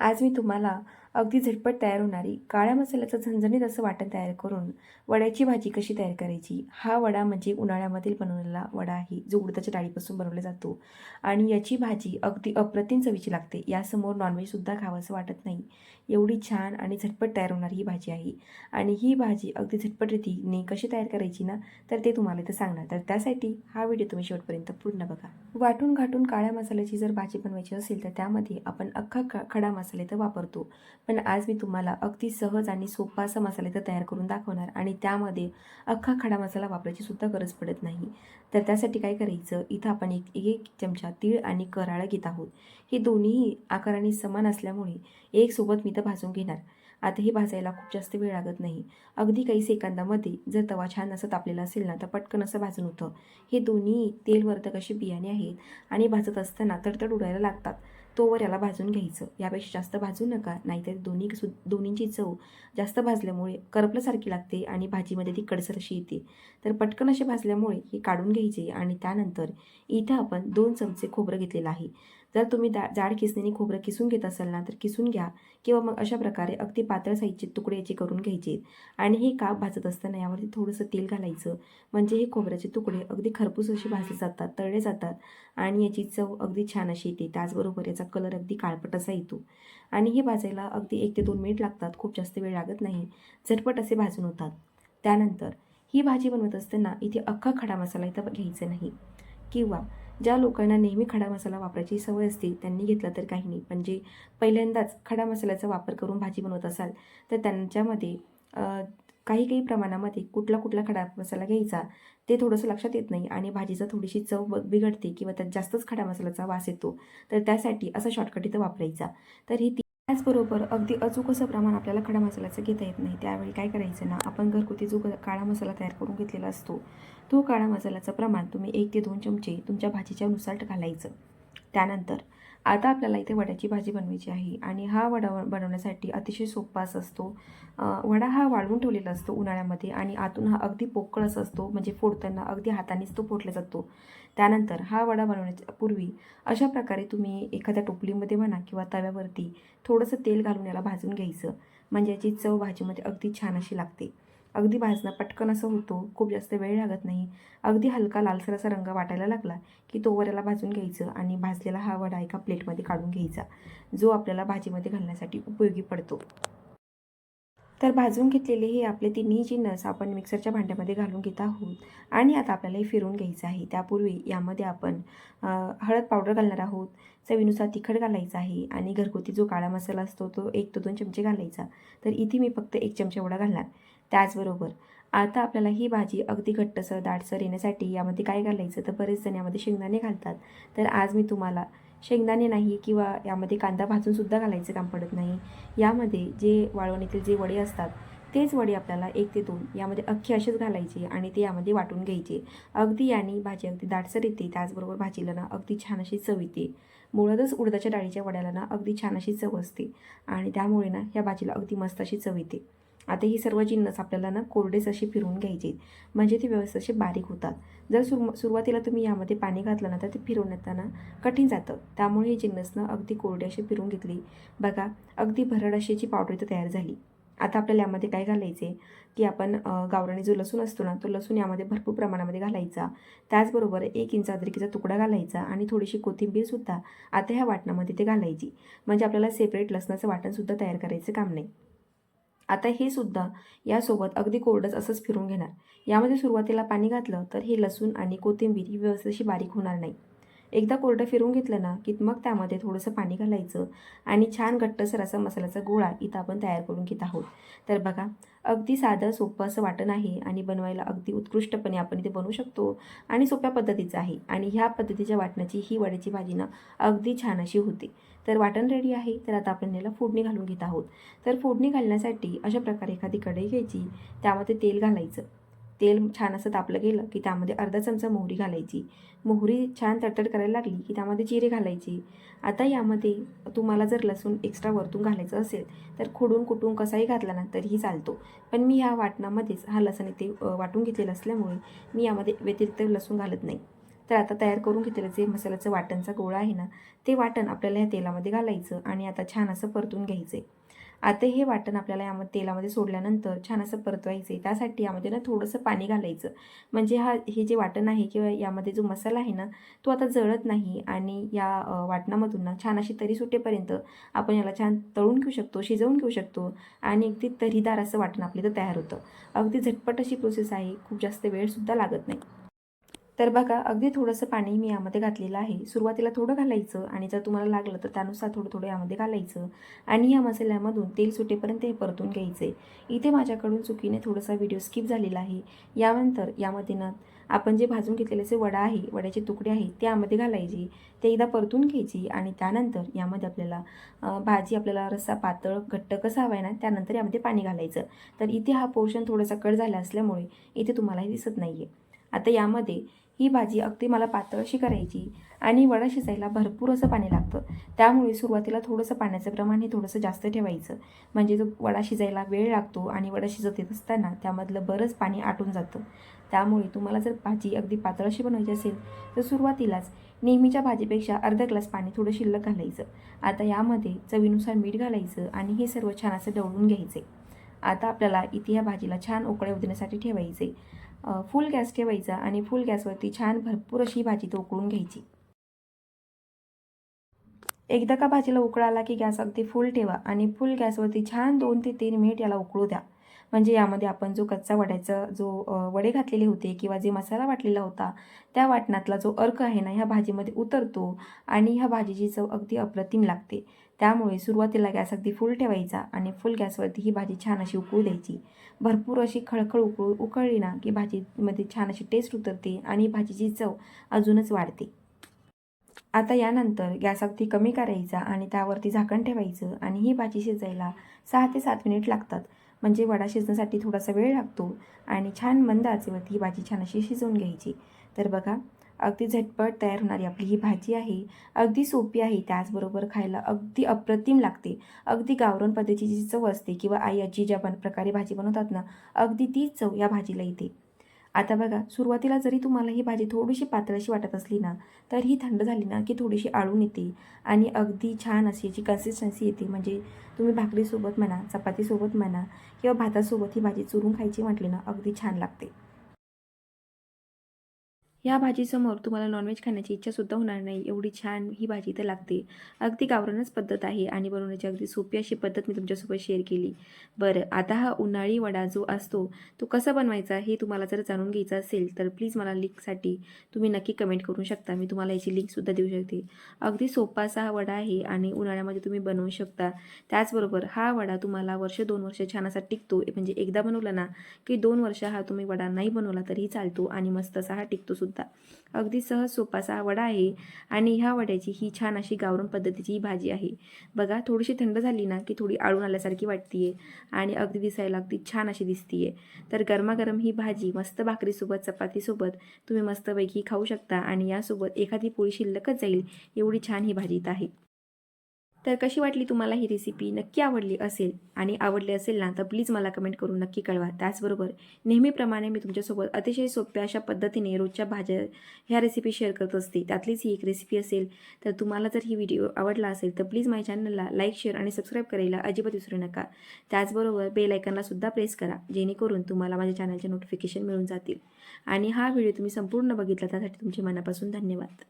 आज मी तुम्हाला अगदी झटपट तयार होणारी काळ्या मसाल्याचं झणझणीत असं वाटण तयार करून वड्याची भाजी कशी तयार करायची? हा वडा म्हणजे उन्हाळ्यामधील बनवलेला वडा आहे जो उडदाच्या डाळीपासून बनवला जातो. आणि याची भाजी अगदी अप्रतिम चवीची लागते यासमोर नॉनव्हेजसुद्धा खावंसं वाटत नाही. एवढी छान आणि झटपट तयार होणारी ही भाजी आहे. आणि ही भाजी अगदी झटपट रीतीने कशी तयार करायची ना तर ते तुम्हाला इथं सांगणार. तर त्यासाठी हा व्हिडिओ तुम्ही शेवटपर्यंत पूर्ण बघा. वाटून घाटून काळ्या मसाल्याची जर भाजी बनवायची असेल तर त्यामध्ये आपण अख्खा ख खडा मसाले तर वापरतो. पण आज मी तुम्हाला अगदी सहज आणि सोपा असा मसाला इथं तयार करून दाखवणार आणि त्यामध्ये अख्खा खडा मसाला वापरायची सुद्धा गरज पडत नाही. तर त्यासाठी काय करायचं? इथं आपण एक एक चमचा तीळ आणि कराळं घेत आहोत. हे दोन्ही आकाराने समान असल्यामुळे एक सोबत मी तर भाजून घेणार. आता हे भाजायला खूप जास्त वेळ लागत नाही. अगदी काही सेकंदामध्ये जर तवा छान असं तापलेला असेल ना तर पटकन असं भाजून होतं. हे दोन्ही तेलवर्धक असे बियाणे आहेत आणि भाजत असताना तडतड उडायला लागतात. तोवर याला भाजून घ्यायचं. यापेक्षा जास्त भाजू नका नाहीतर दोन्ही सु दोन्हींची चव जास्त भाजल्यामुळे करपल्यासारखी लागते आणि भाजीमध्ये ती कडसर अशी येते. तर पटकन असे भाजल्यामुळे हे काढून घ्यायचे आणि त्यानंतर इथं आपण दोन चमचे खोबरं घेतलेलं आहे. जर तुम्ही दा जाड किसणीने खोबरं किसून घेत असाल ना तर किसून घ्या किंवा मग अशा प्रकारे अगदी पातळ साईजचे तुकडे याचे करून घ्यायचे. आणि हे काप भाजत असताना यावरती थोडंसं तेल घालायचं. म्हणजे हे खोबऱ्याचे तुकडे अगदी खरपूस असे भाजले जातात तळले जातात आणि याची चव अगदी छान अशी येते. त्याचबरोबर याचा कलर अगदी काळपट असा येतो. आणि हे भाजायला अगदी एक ते दोन मिनिट लागतात. खूप जास्त वेळ लागत नाही. झटपट असे भाजून होतात. त्यानंतर ही भाजी बनवत असताना इथे अख्खा खडा मसाला इथं घ्यायचा नाही. किंवा ज्या लोकांना नेहमी खडा मसाला वापरायची सवय असते त्यांनी घेतला तर काही नाही. पण जे पहिल्यांदाच खडा मसाल्याचा वापर करून भाजी बनवत असाल तर त्यांच्यामध्ये काही काही प्रमाणामध्ये कुठला कुठला खडा मसाला घ्यायचा ते थोडंसं लक्षात येत नाही आणि भाजीचा थोडीशी चव बिघडते किंवा त्यात जास्तच खडा मसाल्याचा वास येतो तर त्यासाठी असं शॉर्टकट इथं वापरायचा. तर ही त्याचबरोबर अगदी अचूक असं प्रमाण आपल्याला खडा मसाल्याचं घेता येत नाही. त्यावेळी काय करायचं ना आपण घरगुती जो काळा मसाला तयार करून घेतलेला असतो तो काळा मसाल्याचं प्रमाण तुम्ही एक ते दोन चमचे तुमच्या भाजीच्या नुसार घालायचं. त्यानंतर आता आपल्याला इथे वड्याची भाजी बनवायची आहे आणि हा वडा बनवण्यासाठी अतिशय सोपा असतो. वडा हा वाळवून ठेवलेला असतो उन्हाळ्यामध्ये आणि आतून हा अगदी पोकळ असा असतो म्हणजे फोडताना अगदी हातानेच तो फोडला जातो. त्यानंतर हा वडा बनवण्याच्या पूर्वी अशा प्रकारे तुम्ही एखाद्या टोपलीमध्ये म्हणा किंवा तव्यावरती थोडंसं तेल घालून याला भाजून घ्यायचं. म्हणजे याची चव भाजीमध्ये अगदी छान अशी लागते. अगदी भाजणं पटकन असं होतो. खूप जास्त वेळ लागत नाही. अगदी हलका लालसर असा रंग वाटायला लागला की तोवर याला भाजून घ्यायचं आणि भाजलेला हा वडा एका प्लेटमध्ये काढून घ्यायचा जो आपल्याला भाजीमध्ये घालण्यासाठी उपयोगी पडतो. तर भाजून घेतलेले हे आपले तिन्ही जिन्नस आपण मिक्सरच्या भांड्यामध्ये घालून घेत आहोत आणि आता आपल्याला हे फिरून घ्यायचं आहे. त्यापूर्वी यामध्ये आपण हळद पावडर घालणार आहोत. चवीनुसार तिखट घालायचं आहे आणि घरगुती जो काळा मसाला असतो तो एक ते दोन चमचे घालायचा. तर इथे मी फक्त एक चमचा एवढा घालणार. त्याचबरोबर आता आपल्याला ही भाजी अगदी घट्टसर दाटसर येण्यासाठी यामध्ये काय घालायचं? तर बरेच जण यामध्ये शेंगदाणे घालतात. तर आज मी तुम्हाला शेंगदाणे नाही किंवा यामध्ये कांदा भाजूनसुद्धा घालायचं काम पडत नाही. यामध्ये जे वाळवणीतील जे वडे असतात तेच वडे आपल्याला एक ते दोन यामध्ये अख्खे असेच घालायचे आणि ते यामध्ये वाटून घ्यायचे. अगदी याने भाजी अगदी दाटसर येते त्याचबरोबर भाजीला ना अगदी छान अशी चव येते. मुळातच उडदाच्या डाळीच्या वड्याला ना अगदी छान अशी चव असते आणि त्यामुळे ना ह्या भाजीला अगदी मस्त अशी चव येते. आता ही सर्व जिन्नस आपल्याला ना कोरडेच अशी फिरवून घ्यायची म्हणजे ते व्यवस्थित असे बारीक होतात. जर सुरू सुरुवातीला तुम्ही यामध्ये पाणी घातलं ना तर ते फिरवून येताना कठीण जातं. त्यामुळे ही जिन्नसनं अगदी कोरडे अशी फिरून घेतली. बघा अगदी भरड अशीची पावडर इथं तयार झाली. आता आपल्याला यामध्ये काय घालायचे की आपण गावराने जो लसूण असतो ना तो लसूण यामध्ये भरपूर प्रमाणामध्ये घालायचा. त्याचबरोबर एक इंच अद्रकीचा तुकडा घालायचा आणि थोडीशी कोथिंबीरसुद्धा आता ह्या वाटणामध्ये ते घालायची. म्हणजे आपल्याला सेपरेट लसणाचं वाटणसुद्धा तयार करायचं काम नाही. आता हे सुद्धा यासोबत अगदी कोरडंच असंच फिरून घेणार. यामध्ये सुरुवातीला पाणी घातलं तर हे लसूण आणि कोथिंबीर ही व्यवस्थित अशी बारीक होणार नाही. एकदा कोरडं फिरून घेतलं ना की मग त्यामध्ये थोडंसं पाणी घालायचं आणि छान घट्टसर असा मसाल्याचा गोळा इथं आपण तयार करून घेत आहोत. तर बघा अगदी साधं सोपं असं वाटण आहे आणि बनवायला अगदी उत्कृष्टपणे आपण इथे बनवू शकतो आणि सोप्या पद्धतीचं आहे. आणि ह्या पद्धतीच्या वाटणाची ही वड्याची भाजी ना अगदी छान अशी होते. तर वाटण रेडी आहे. तर आता आपण याला फोडणी घालून घेत आहोत. तर फोडणी घालण्यासाठी अशा प्रकारे एखादी कढई घ्यायची. त्यामध्ये तेल घालायचं. तेल छान असं तापलं गेलं की त्यामध्ये अर्धा चमचा मोहरी घालायची. मोहरी छान तडतड करायला लागली की त्यामध्ये जिरे घालायची. आता यामध्ये तुम्हाला जर लसूण एक्स्ट्रा वरतून घालायचं असेल तर खोडून कुटून कसाही घातला ना तरीही चालतो. पण मी ह्या वाटणामध्येच हा लसूण इथे वाटून घेतलेला असल्यामुळे मी यामध्ये व्यतिरिक्त लसूण घालत नाही. तर आता तयार करून घेतलेलं जे मसाल्याचं वाटणचा गोळा आहे ना ते वाटण आपल्याला ह्या तेलामध्ये घालायचं आणि आता छान असं परतून घ्यायचं आहे आता हे वाटण आपल्याला यामध्ये तेलामध्ये सोडल्यानंतर छान असं परतवायचं आहे त्यासाठी यामध्ये ना थोडंसं पाणी घालायचं. म्हणजे हा हे जे वाटण आहे किंवा यामध्ये जो मसाला आहे ना तो आता जळत नाही आणि या वाटणामधून ना छान अशी तरी सुटेपर्यंत आपण याला छान तळून घेऊ शकतो शिजवून घेऊ शकतो आणि अगदी तरीदार असं वाटण आपलं इथं तयार होतं. अगदी झटपट अशी प्रोसेस आहे. खूप जास्त वेळसुद्धा लागत नाही. तर बघा अगदी थोडंसं पाणी मी यामध्ये घातलेलं आहे. सुरुवातीला थोडं घालायचं आणि जर तुम्हाला लागलं तर त्यानुसार थोडं थोडं यामध्ये घालायचं आणि या मसाल्यामधून तेल सुटेपर्यंत हे परतून घ्यायचं. आहे इथे माझ्याकडून चुकीने थोडासा व्हिडिओ स्किप झालेला आहे. यानंतर यामध्ये ना आपण जे भाजून घेतलेले जे वडा आहे वड्याचे तुकडे आहे ते यामध्ये घालायचे. ते एकदा परतून घ्यायची आणि त्यानंतर यामध्ये आपल्याला भाजी आपल्याला रस्सा पातळ घट्ट कसा हवा आहे ना त्यानंतर यामध्ये पाणी घालायचं. तर इथे हा पोर्शन थोडासा कट झाला असल्यामुळे इथे तुम्हाला हे दिसत नाही आहे आता यामध्ये ही भाजी अगदी मला पातळशी करायची आणि वडा शिजायला भरपूर असं पाणी लागतं. त्यामुळे सुरुवातीला थोडंसं पाण्याचं प्रमाण हे थोडंसं जास्त ठेवायचं. म्हणजे जो वडा शिजायला वेळ लागतो आणि वडा शिजत येत असताना त्यामधलं बरंच पाणी आटून जातं. त्यामुळे तुम्हाला जर भाजी अगदी पातळशी बनवायची असेल तर सुरुवातीलाच नेहमीच्या भाजीपेक्षा अर्धा ग्लास पाणी थोडं शिल्लक घालायचं. आता यामध्ये चवीनुसार मीठ घालायचं आणि हे सर्व छान असं ढवळून घ्यायचे. आता आपल्याला इथे या भाजीला छान उकळे उदण्यासाठी ठेवायचे. फुल गॅस ठेवायचा आणि फुल गॅसवरती छान भरपूर अशी भाजी तो उकळून घ्यायची. एकदा का भाजीला उकळाला की गॅस अगदी फुल ठेवा आणि फुल गॅसवरती छान दोन ते तीन मिनिट याला उकळू द्या. म्हणजे यामध्ये आपण जो कच्चा वड्याचा जो वडे घातलेले होते किंवा जे मसाला वाटलेला होता त्या वाटणातला जो अर्क आहे ना ह्या भाजीमध्ये उतरतो आणि ह्या भाजीची चव अगदी अप्रतिम लागते. त्यामुळे सुरुवातीला गॅस अगदी फुल ठेवायचा आणि फुल गॅसवरती ही भाजी छान अशी उकळू द्यायची. भरपूर अशी खळखळ उकळू उकळली ना की भाजीमध्ये छान अशी टेस्ट उतरते आणि भाजीची चव अजूनच वाढते. आता यानंतर गॅस अगदी कमी करायचा आणि त्यावरती झाकण ठेवायचं आणि ही भाजी शिजायला सहा ते सात मिनिट लागतात. म्हणजे वडा शिजण्यासाठी थोडासा वेळ लागतो आणि छान मंद आचेवरती ही भाजी छान अशी शिजवून घ्यायची. तर बघा अगदी झटपट तयार होणारी आपली ही भाजी आहे. अगदी सोपी आहे त्याचबरोबर खायला अगदी अप्रतिम लागते. अगदी गावरण पद्धतीची जी चव असते किंवा आई आजी ज्या बन प्रकारे भाजी बनवतात ना अगदी तीच चव या भाजीला येते. आता बघा सुरुवातीला जरी तुम्हाला ही भाजी थोडीशी पातळशी वाटत असली ना तर ही थंड झाली ना की थोडीशी आळून येते आणि अगदी छान अशी याची कन्सिस्टन्सी येते. म्हणजे तुम्ही भाकरीसोबत म्हणा चपातीसोबत म्हणा किंवा भातासोबत ही भाजी चुरून खायची म्हटली ना अगदी छान लागते. या भाजीसमोर तुम्हाला नॉनव्हेज खाण्याची इच्छासुद्धा होणार नाही. एवढी छान ही भाजी इथं लागते. अगदी गावरानच पद्धत आहे आणि बनवण्याची अगदी सोपी अशी पद्धत मी तुमच्यासोबत शेअर केली. बरं आता हा उन्हाळी वडा जो असतो तो कसा बनवायचा हे तुम्हाला जर जाणून घ्यायचं असेल तर प्लीज मला लिंकसाठी तुम्ही नक्की कमेंट करू शकता. मी तुम्हाला याची लिंकसुद्धा देऊ शकते. अगदी सोपा असा हा वडा आहे आणि उन्हाळ्यामध्ये तुम्ही बनवू शकता. त्याचबरोबर हा वडा तुम्हाला वर्ष दोन वर्ष छान असा टिकतो. म्हणजे एकदा बनवला ना की दोन वर्ष हा तुम्ही वडा नाही बनवला तरीही चालतो आणि मस्त असा हा टिकतो सुद्धा. अगदी सहज सोपासा वडा आहे आणि ह्या वड्याची ही छान अशी गावरण पद्धतीची ही भाजी आहे. बघा थोडीशी थंड झाली ना की थोडी आळून आल्यासारखी वाटतीये आणि अगदी दिसायला अगदी छान अशी दिसतीये. तर गरमागरम ही भाजी मस्त भाकरीसोबत चपातीसोबत तुम्ही मस्तपैकी खाऊ शकता आणि यासोबत एखादी पोळी शिल्लकच जाईल एवढी छान ही भाजी आहे. तर कशी वाटली तुम्हाला ही रेसिपी नक्की आवडली असेल. आणि आवडली असेल ना तर प्लीज मला कमेंट करून नक्की कळवा. त्याचबरोबर नेहमीप्रमाणे मी तुमच्यासोबत अतिशय सोप्या अशा पद्धतीने रोजच्या भाज्या ह्या रेसिपी शेअर करत असते. त्यातलीच ही एक रेसिपी असेल तर तुम्हाला जर ही व्हिडिओ आवडला असेल तर प्लीज माझ्या चॅनलला लाईक शेअर आणि सबस्क्राईब करायला अजिबात विसरू नका. त्याचबरोबर बेल प्रेस करा जेणेकरून तुम्हाला माझ्या चॅनलचे नोटिफिकेशन मिळून जातील. आणि हा व्हिडिओ तुम्ही संपूर्ण बघितला त्यासाठी तुमचे मनापासून धन्यवाद.